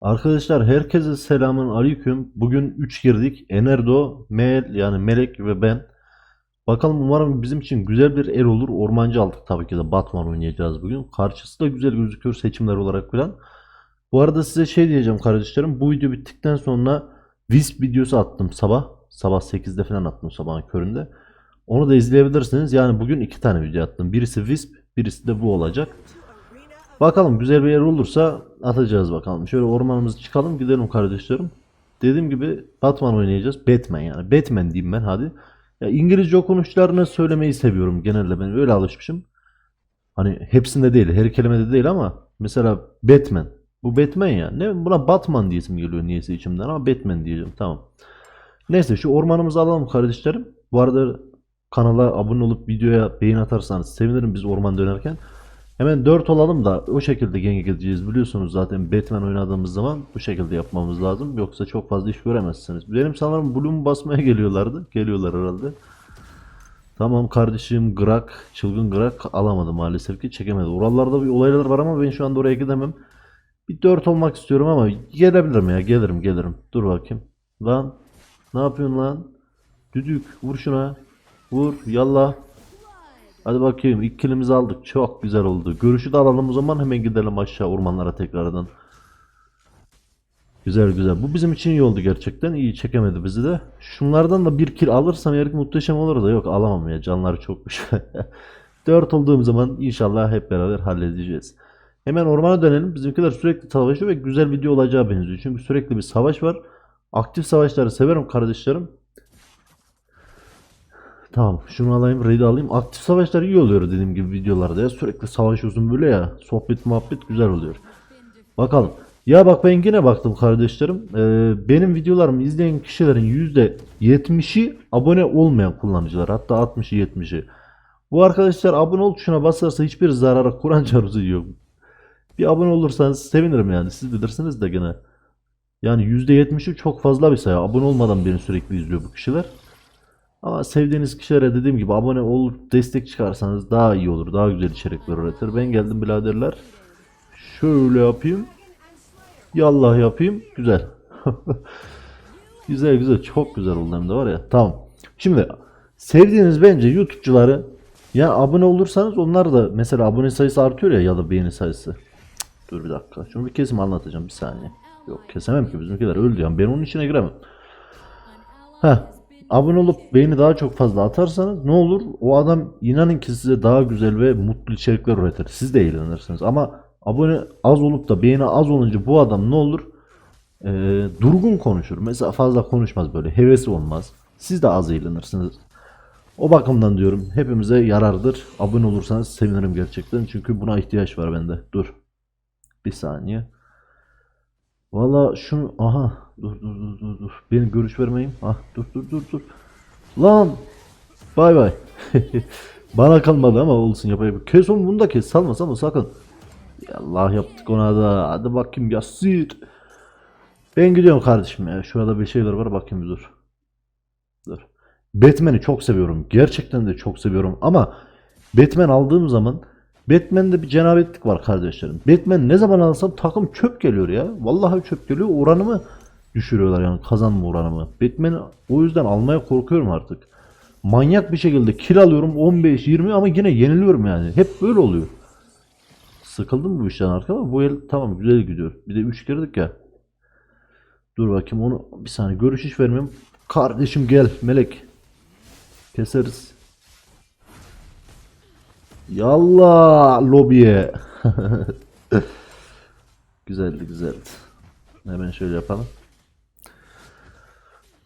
Arkadaşlar herkese selamun aleyküm. Bugün 3 girdik. Enerdo, Mel yani Melek ve ben. Bakalım umarım bizim için güzel bir el olur. Ormancı aldık tabii ki de Batman oynayacağız bugün. Karşısı da güzel gözüküyor seçimler olarak falan. Bu arada size şey diyeceğim kardeşlerim. Bu video bittikten sonra Wisp videosu attım sabah. Sabah 8'de falan attım sabahın köründe. Onu da izleyebilirsiniz. Yani bugün iki tane video attım. Birisi Wisp, birisi de bu olacak. Bakalım güzel bir yer olursa atacağız bakalım. Şöyle ormanımızı çıkalım gidelim kardeşlerim. Dediğim gibi Batman oynayacağız. Batman yani. Batman diyeyim ben hadi. Ya İngilizce okunuşlarını söylemeyi seviyorum genelde ben öyle alışmışım. Hani hepsinde değil, her kelimede değil ama mesela Batman. Bu Batman ya. Ne buna Batman diyesim geliyor niyeyse içimden ama Batman diyeceğim. Tamam. Neyse şu ormanımızı alalım kardeşlerim. Bu arada kanala abone olup videoya beğen atarsanız sevinirim biz orman dönerken. Hemen 4 olalım da o şekilde gank edeceğiz. Biliyorsunuz zaten Batman oynadığımız zaman bu şekilde yapmamız lazım. Yoksa çok fazla iş göremezsiniz. Benim sanırım Bloom basmaya geliyorlardı. Geliyorlar herhalde. Tamam kardeşim Grak, çılgın Grak alamadı maalesef ki çekemedi. Oralarda bir olaylar var ama ben şu anda oraya gidemem. Bir 4 olmak istiyorum ama gelebilirim ya gelirim gelirim. Dur bakayım. Lan ne yapıyorsun lan? Düdük vur şuna. Vur yallah. Hadi bakayım ilk kilimizi aldık. Çok güzel oldu. Görüşü de alalım o zaman hemen gidelim aşağı ormanlara tekrardan. Güzel güzel. Bu bizim için iyi oldu gerçekten. İyi çekemedi bizi de. Şunlardan da bir kill alırsam eğer muhteşem olur da yok alamam ya. Canları çokmuş. 4 olduğum zaman inşallah hep beraber halledeceğiz. Hemen ormana dönelim. Bizimkiler sürekli savaşıyor ve güzel video olacağı benziyor. Çünkü sürekli bir savaş var. Aktif savaşları severim kardeşlerim. Tamam şunu alayım raid'i alayım. Aktif savaşlar iyi oluyor dediğim gibi videolarda ya. Sürekli savaşıyorsun böyle ya. Sohbet muhabbet güzel oluyor. Bakalım. Ya bak ben yine baktım kardeşlerim. Ee, benim videolarımı izleyen kişilerin %70'i abone olmayan kullanıcılar. Hatta 60'ı 70'i. Bu arkadaşlar abone ol tuşuna basarsa hiçbir zarara Kur'an çarpısı yok. Bir abone olursanız sevinirim yani. Siz bilirsiniz de gene. Yani %70'i çok fazla bir sayı. Abone olmadan beni sürekli izliyor bu kişiler. Ama sevdiğiniz kişilere dediğim gibi abone olup destek çıkarsanız daha iyi olur. Daha güzel içerikler üretir. Ben geldim biraderler. Şöyle yapayım. Yallah yapayım. Güzel. güzel güzel. Çok güzel oldu hem de var ya. Tamam. Şimdi sevdiğiniz bence YouTube'cuları ya abone olursanız onlar da mesela abone sayısı artıyor ya ya da beğeni sayısı. Cık, Dur bir dakika. Şunu bir kesim anlatacağım bir saniye. Yok kesemem ki bizimkiler öldü yani ben onun içine giremem. Heh. Abone olup beğeni daha çok fazla atarsanız ne olur? O adam inanın ki size daha güzel ve mutlu içerikler üretir. Siz de eğlenirsiniz. Ama abone az olup da beğeni az olunca bu adam ne olur? Ee, durgun konuşur. Mesela fazla konuşmaz böyle. Hevesi olmaz. Siz de az eğlenirsiniz. O bakımdan diyorum hepimize yarardır. Abone olursanız sevinirim gerçekten. Çünkü buna ihtiyaç var bende. Dur. Bir saniye. Valla şunu aha dur dur dur dur dur. Benim görüş vermeyeyim. Ah dur dur dur dur. Lan! Bay bay. Bana kalmadı ama olsun yapayım. Kes onu bunu da kes. Salma salma sakın. Allah yaptık ona da. Hadi bakayım ya sit ben gidiyorum kardeşim ya. Şurada bir şeyler var bakayım dur. Dur. Batman'i çok seviyorum. Gerçekten de çok seviyorum. Ama Batman aldığım zaman Batman'de bir cenabetlik var kardeşlerim. Batman ne zaman alsam takım çöp geliyor ya. Vallahi çöp geliyor. Oranımı düşürüyorlar yani kazanma oranımı. Batman'i o yüzden almaya korkuyorum artık. Manyak bir şekilde kill alıyorum 15-20 ama yine yeniliyorum yani. Hep böyle oluyor. Sıkıldım bu işten artık bu el tamam güzel gidiyor. Bir de 3 girdik ya. Dur bakayım onu bir saniye görüş hiç vermiyorum. Kardeşim gel melek. Keseriz. Yallah lobiye. güzeldi güzeldi. Hemen şöyle yapalım.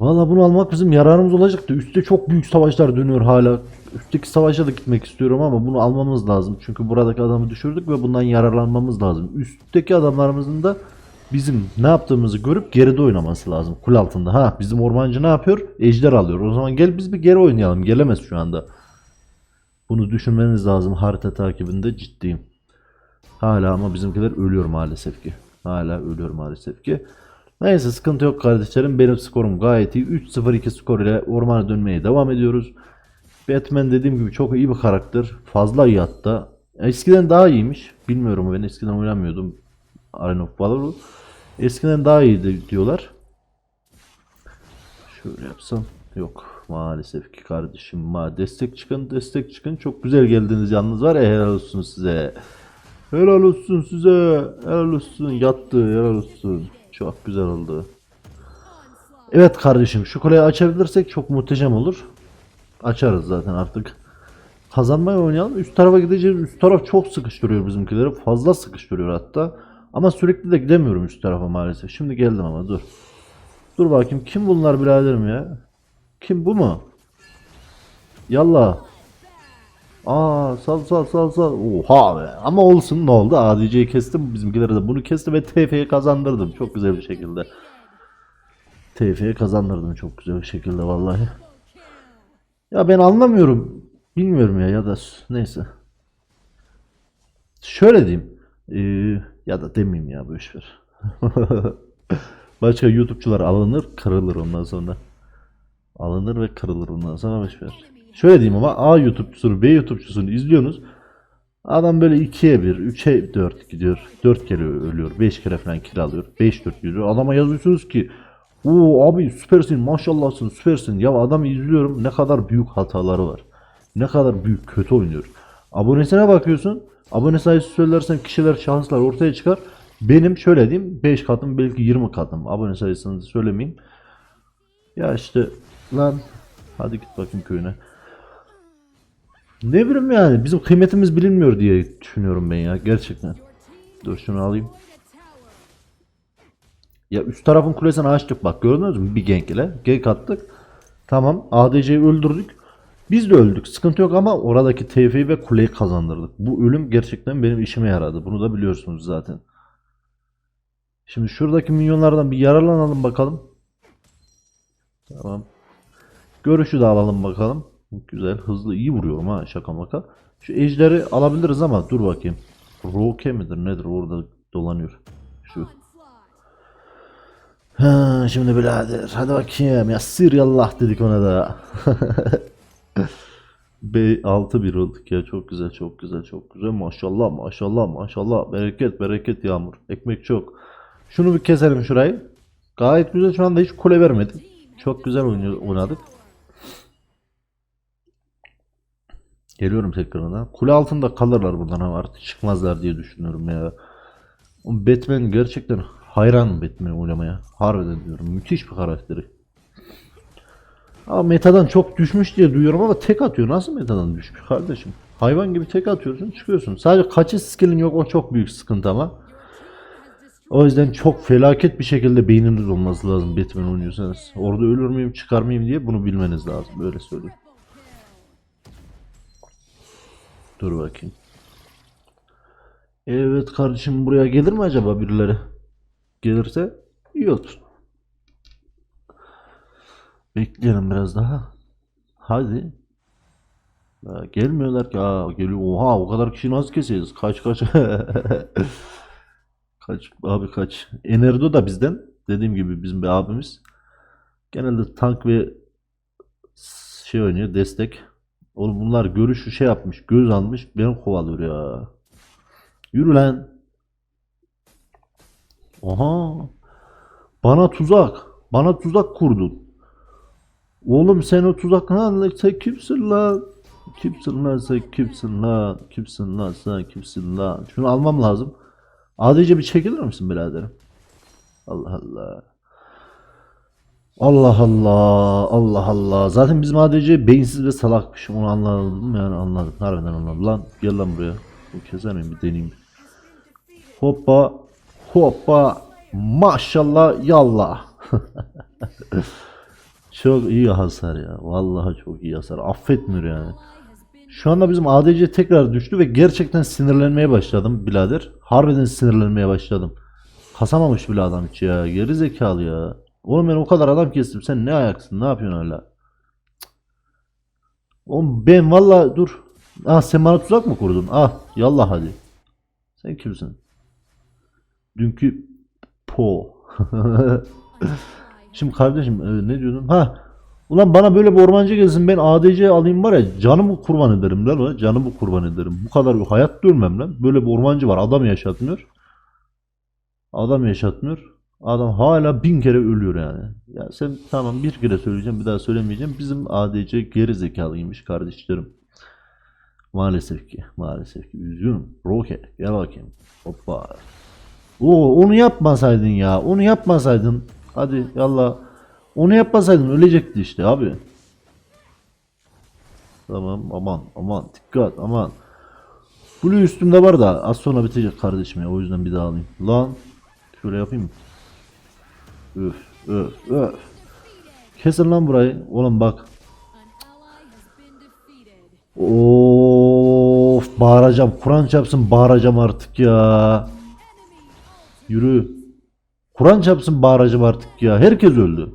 Valla bunu almak bizim yararımız olacaktı. Üstte çok büyük savaşlar dönüyor hala. Üstteki savaşa da gitmek istiyorum ama bunu almamız lazım. Çünkü buradaki adamı düşürdük ve bundan yararlanmamız lazım. Üstteki adamlarımızın da bizim ne yaptığımızı görüp geride oynaması lazım. Kul altında. Ha bizim ormancı ne yapıyor? Ejder alıyor. O zaman gel biz bir geri oynayalım. Gelemez şu anda. Bunu düşünmeniz lazım harita takibinde ciddiyim. Hala ama bizimkiler ölüyor maalesef ki. Hala ölüyor maalesef ki. Neyse sıkıntı yok kardeşlerim. Benim skorum gayet iyi. 3-0-2 skor ile ormana dönmeye devam ediyoruz. Batman dediğim gibi çok iyi bir karakter. Fazla iyi hatta. Eskiden daha iyiymiş. Bilmiyorum ben eskiden oynamıyordum. Arena of Valor'u. Eskiden daha iyiydi diyorlar. Şöyle yapsam. Yok maalesef ki kardeşim. Ma destek çıkın destek çıkın. Çok güzel geldiniz yalnız var ya helal olsun size. Helal olsun size. Helal olsun. Yattı. Helal olsun. Çok güzel oldu. Evet kardeşim şu kuleyi açabilirsek çok muhteşem olur. Açarız zaten artık. Kazanmaya oynayalım. Üst tarafa gideceğiz. Üst taraf çok sıkıştırıyor bizimkileri. Fazla sıkıştırıyor hatta. Ama sürekli de gidemiyorum üst tarafa maalesef. Şimdi geldim ama dur. Dur bakayım kim bunlar biraderim ya? Kim bu mu? Yallah. Aa sal sal sal sal. Oha be. Ama olsun ne oldu? ADC'yi kestim. Bizimkileri de bunu kesti ve TF'yi kazandırdım. Çok güzel bir şekilde. TF'yi kazandırdım çok güzel bir şekilde vallahi. Ya ben anlamıyorum. Bilmiyorum ya ya da neyse. Şöyle diyeyim. Ee, ya da demeyeyim ya boşver. Başka YouTube'cular alınır, kırılır ondan sonra. Alınır ve kırılır ondan sonra boşver. Şöyle diyeyim ama A YouTube'cusunu, B YouTube'cusunu izliyorsunuz. Adam böyle 2'ye 1, 3'e 4 gidiyor. 4 kere ölüyor. 5 kere falan kill alıyor. 5-4 gidiyor. Adama yazıyorsunuz ki Oo abi süpersin maşallahsın süpersin. Ya adamı izliyorum ne kadar büyük hataları var. Ne kadar büyük kötü oynuyor. Abonesine bakıyorsun. Abone sayısı söylersen kişiler şanslar ortaya çıkar. Benim şöyle diyeyim 5 katım belki 20 katım. Abone sayısını söylemeyeyim. Ya işte lan hadi git bakayım köyüne. Ne bileyim yani bizim kıymetimiz bilinmiyor diye düşünüyorum ben ya gerçekten. Dur şunu alayım. Ya üst tarafın kulesini açtık bak gördünüz mü bir gank ile. Gank attık. Tamam ADC'yi öldürdük. Biz de öldük. Sıkıntı yok ama oradaki TF'yi ve kuleyi kazandırdık. Bu ölüm gerçekten benim işime yaradı. Bunu da biliyorsunuz zaten. Şimdi şuradaki minyonlardan bir yararlanalım bakalım. Tamam. Görüşü de alalım bakalım. Güzel, hızlı, iyi vuruyorum ha şaka maka. Şu ejderi alabiliriz ama dur bakayım. Roke midir nedir orada dolanıyor. Şu. Ha, şimdi birader hadi bakayım ya sir yallah dedik ona da. B 6-1 olduk ya çok güzel çok güzel çok güzel maşallah maşallah maşallah bereket bereket yağmur ekmek çok. Şunu bir keselim şurayı. Gayet güzel şu anda hiç kule vermedik. Çok güzel oynadık. Geliyorum tekrardan. Kule altında kalırlar buradan ama artık çıkmazlar diye düşünüyorum ya. Batman gerçekten hayran Batman oynamaya. Harbiden diyorum. Müthiş bir karakteri. Ama metadan çok düşmüş diye duyuyorum ama tek atıyor. Nasıl metadan düşmüş kardeşim? Hayvan gibi tek atıyorsun çıkıyorsun. Sadece kaçış skillin yok o çok büyük sıkıntı ama. O yüzden çok felaket bir şekilde beyniniz olması lazım Batman oynuyorsanız. Orada ölür müyüm çıkar mıyım diye bunu bilmeniz lazım. Böyle söyleyeyim. Dur bakayım. Evet kardeşim buraya gelir mi acaba birileri? Gelirse iyi olur. Bekleyelim biraz daha. Hadi. Ya gelmiyorlar ki. Aa, geliyor. Oha o kadar kişi nasıl keseceğiz? Kaç kaç. kaç abi kaç. Enerdo da bizden. Dediğim gibi bizim bir abimiz. Genelde tank ve şey oynuyor destek. Oğlum bunlar görüşü şey yapmış. Göz almış. Beni kovalıyor ya. Yürü lan. Aha. Bana tuzak. Bana tuzak kurdun. Oğlum sen o tuzak lan sen kimsin lan? Kimsin lan sen kimsin lan? Kimsin lan sen kimsin lan? Şunu almam lazım. Adice bir çekilir misin biraderim? Allah Allah. Allah Allah. Allah Allah. Zaten bizim ADC beyinsiz ve salakmış. Onu anladım yani anladım. Harbiden anladım. Lan gel lan buraya. Bu keser miyim? Bir deneyeyim. Hoppa. Hoppa. Maşallah yallah. Çok iyi hasar ya. Vallahi çok iyi hasar. Affetmiyor yani. Şu anda bizim ADC tekrar düştü ve gerçekten sinirlenmeye başladım birader. Harbiden sinirlenmeye başladım. Kasamamış bile adam hiç ya. Geri zekalı ya. Oğlum ben o kadar adam kestim. Sen ne ayaksın? Ne yapıyorsun hala? Oğlum ben valla dur. Ah sen bana tuzak mı kurdun? Ah yallah hadi. Sen kimsin? Dünkü po. Şimdi kardeşim e, ne diyordun? Ha. Ulan bana böyle bir ormancı gelsin ben ADC alayım var ya canımı kurban ederim lan o. Canımı kurban ederim. Bu kadar bir hayat görmem lan. Böyle bir ormancı var adam yaşatmıyor. Adam yaşatmıyor. Adam hala bin kere ölüyor yani. Ya sen tamam bir kere söyleyeceğim bir daha söylemeyeceğim. Bizim ADC geri zekalıymış kardeşlerim. Maalesef ki. Maalesef ki. Üzgünüm. Roke gel bakayım. Hoppa. Oo, onu yapmasaydın ya. Onu yapmasaydın. Hadi yallah. Onu yapmasaydın ölecekti işte abi. Tamam aman aman dikkat aman. Blue üstümde var da az sonra bitecek kardeşim ya o yüzden bir daha alayım. Lan şöyle yapayım mı? Öf öf öf. Kesin lan burayı. Oğlum bak. Of bağıracağım. Kur'an çarpsın bağıracağım artık ya. Yürü. Kur'an çarpsın bağıracağım artık ya. Herkes öldü.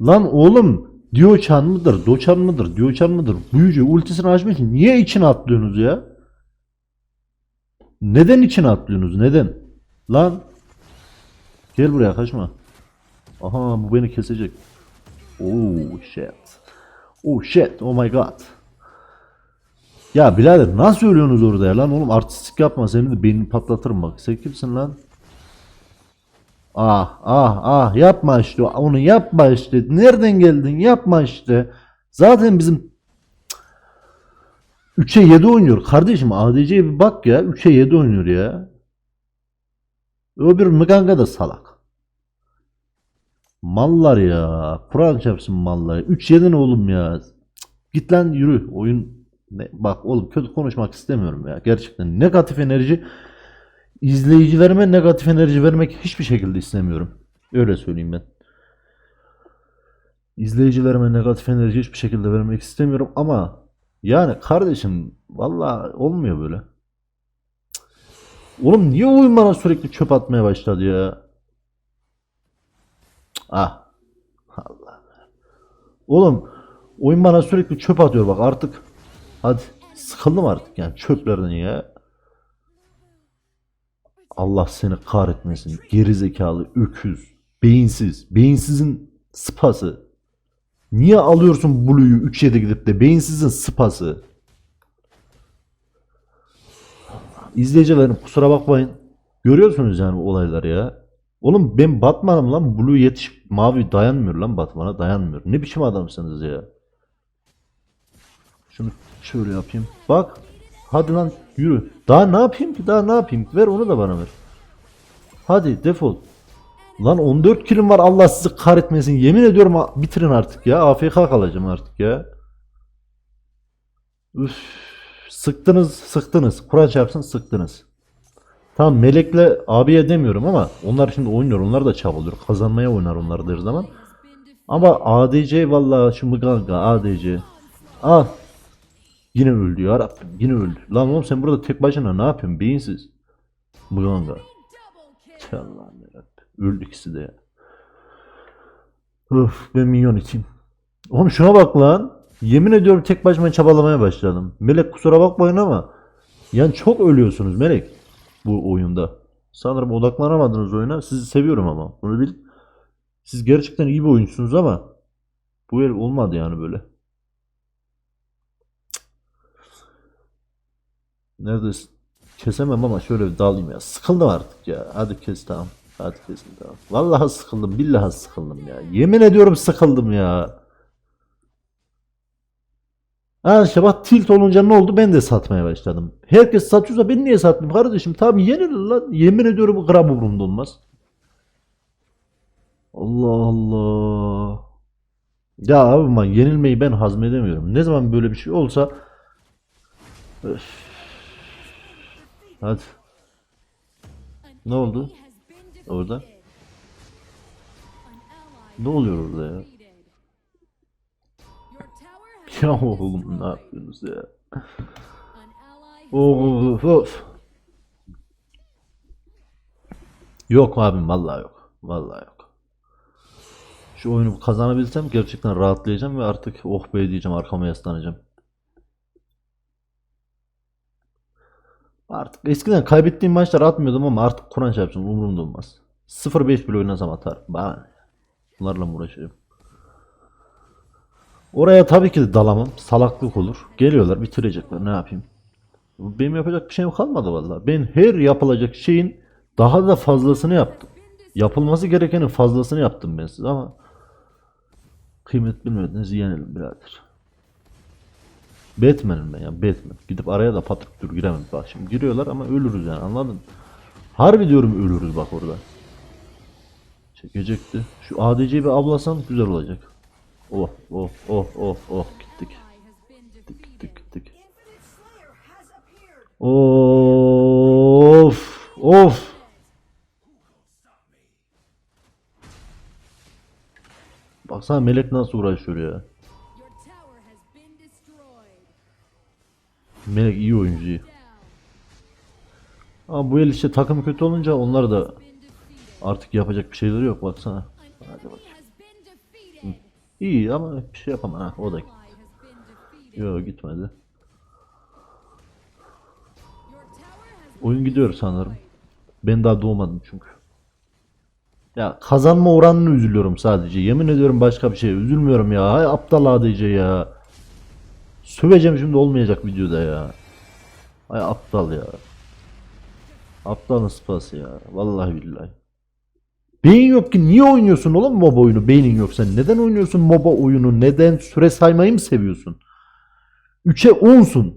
Lan oğlum Dioçan mıdır, Doçan mıdır, Dioçan mıdır? Büyücü ultisini açmak için niye içine atlıyorsunuz ya? Neden içine atlıyorsunuz? Neden? Lan gel buraya kaçma. Aha bu beni kesecek. Oh shit. Oh shit. Oh my god. Ya birader nasıl ölüyorsunuz orada ya lan oğlum artistik yapma seni de beynini patlatırım bak. Sen kimsin lan? Ah ah ah yapma işte onu yapma işte. Nereden geldin yapma işte. Zaten bizim 3'e 7 oynuyor. Kardeşim ADC'ye bir bak ya. 3'e 7 oynuyor ya. Öbür Mganga da salak. Mallar ya. Kur'an çarpsın mallar. 3-7 ne oğlum ya. Git lan yürü. Oyun ne? Bak oğlum kötü konuşmak istemiyorum ya. Gerçekten negatif enerji izleyicilerime negatif enerji vermek hiçbir şekilde istemiyorum. Öyle söyleyeyim ben. İzleyicilerime negatif enerji hiçbir şekilde vermek istemiyorum ama yani kardeşim valla olmuyor böyle. Oğlum niye oyun bana sürekli çöp atmaya başladı ya? Ah. Allah. Oğlum oyun bana sürekli çöp atıyor bak artık. Hadi sıkıldım artık yani çöplerden ya. Allah seni kahretmesin. Gerizekalı, öküz, beyinsiz, beyinsizin sıpası. Niye alıyorsun Blue'yu 3-7 gidip de beyinsizin sıpası? İzleyicilerim kusura bakmayın. Görüyorsunuz yani olayları ya. Oğlum ben Batman'ım lan. Blue yetiş mavi dayanmıyor lan Batman'a dayanmıyor. Ne biçim adamsınız ya. Şunu şöyle yapayım. Bak. Hadi lan yürü. Daha ne yapayım ki? Daha ne yapayım? Ver onu da bana ver. Hadi defol. Lan 14 kilim var Allah sizi kahretmesin. Yemin ediyorum bitirin artık ya. AFK kalacağım artık ya. Üf. Sıktınız sıktınız. Kur'an çarpsın sıktınız. Tamam Melek'le abiye demiyorum ama onlar şimdi oynuyor. Onlar da çabalıyor. Kazanmaya oynar onlar da her zaman. Ama ADC vallahi şu mıganga ADC. Al. Yine öldü ya. Yine öldü. Lan oğlum sen burada tek başına ne yapıyorsun? Beyinsiz. Kill. Allah'ım yarabbim. Öldü ikisi de ya. Öf ben minyon içeyim. Oğlum şuna bak lan. Yemin ediyorum tek başıma çabalamaya başladım. Melek kusura bakmayın ama yani çok ölüyorsunuz Melek bu oyunda. Sanırım odaklanamadınız oyuna. Sizi seviyorum ama. Bunu bil. Siz gerçekten iyi bir oyuncusunuz ama bu el olmadı yani böyle. Neredesin? Kesemem ama şöyle bir dalayım ya. Sıkıldım artık ya. Hadi kes tamam. Hadi kesin tamam. Vallahi sıkıldım. Billahi sıkıldım ya. Yemin ediyorum sıkıldım ya. Ha işte bak tilt olunca ne oldu? Ben de satmaya başladım. Herkes satıyorsa ben niye satmayayım kardeşim? Tamam yenilir lan. Yemin ediyorum gram umurumda olmaz. Allah Allah. Ya abi ama yenilmeyi ben hazmedemiyorum. Ne zaman böyle bir şey olsa Öf. Hadi. Ne oldu? Orada. Ne oluyor orada ya? Ya oğlum ne yapıyorsunuz ya? Of of. Yok abim vallahi yok. Vallahi yok. Şu oyunu kazanabilsem gerçekten rahatlayacağım ve artık oh be diyeceğim arkama yaslanacağım. Artık eskiden kaybettiğim maçlar atmıyordum ama artık Kur'an çarpsın umurumda olmaz. 0-5 bile oynasam atar. Ne? Bunlarla mı uğraşıyorum? Oraya tabii ki de dalamam. Salaklık olur. Geliyorlar bitirecekler. Ne yapayım? Benim yapacak bir şeyim kalmadı vallahi. Ben her yapılacak şeyin daha da fazlasını yaptım. Yapılması gerekenin fazlasını yaptım ben size ama kıymet bilmediniz yenelim birader. Batman'im ben ya Batman. Gidip araya da Patrick giremem. Bak şimdi giriyorlar ama ölürüz yani anladın mı? Harbi diyorum ölürüz bak orada. Çekecekti. Şu ADC'yi bir ablasan güzel olacak. Oh oh oh oh oh gittik. Gittik gittik gittik. Of of. Baksana melek nasıl uğraşıyor ya. Melek iyi oyuncu. Ama bu el işte takım kötü olunca onlar da artık yapacak bir şeyleri yok baksana. An Hadi enemy İyi ama bir şey yapamam ha o da. Defeated. Yok gitmedi. Oyun gidiyor sanırım. Ben daha doğmadım çünkü. Ya kazanma oranını üzülüyorum sadece. Yemin ediyorum başka bir şey. Üzülmüyorum ya. Hay aptal ADC ya. Söveceğim şimdi olmayacak videoda ya. Hay aptal ya. Aptalın sıpası ya. Vallahi billahi. Beyin yok ki niye oynuyorsun oğlum MOBA oyunu? Beynin yok sen. Neden oynuyorsun MOBA oyunu? Neden süre saymayı mı seviyorsun? 3'e 10'sun.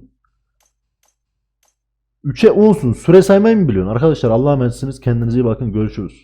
3'e 10'sun. Süre saymayı mı biliyorsun? Arkadaşlar Allah'a emanetsiniz. Kendinize iyi bakın. Görüşürüz.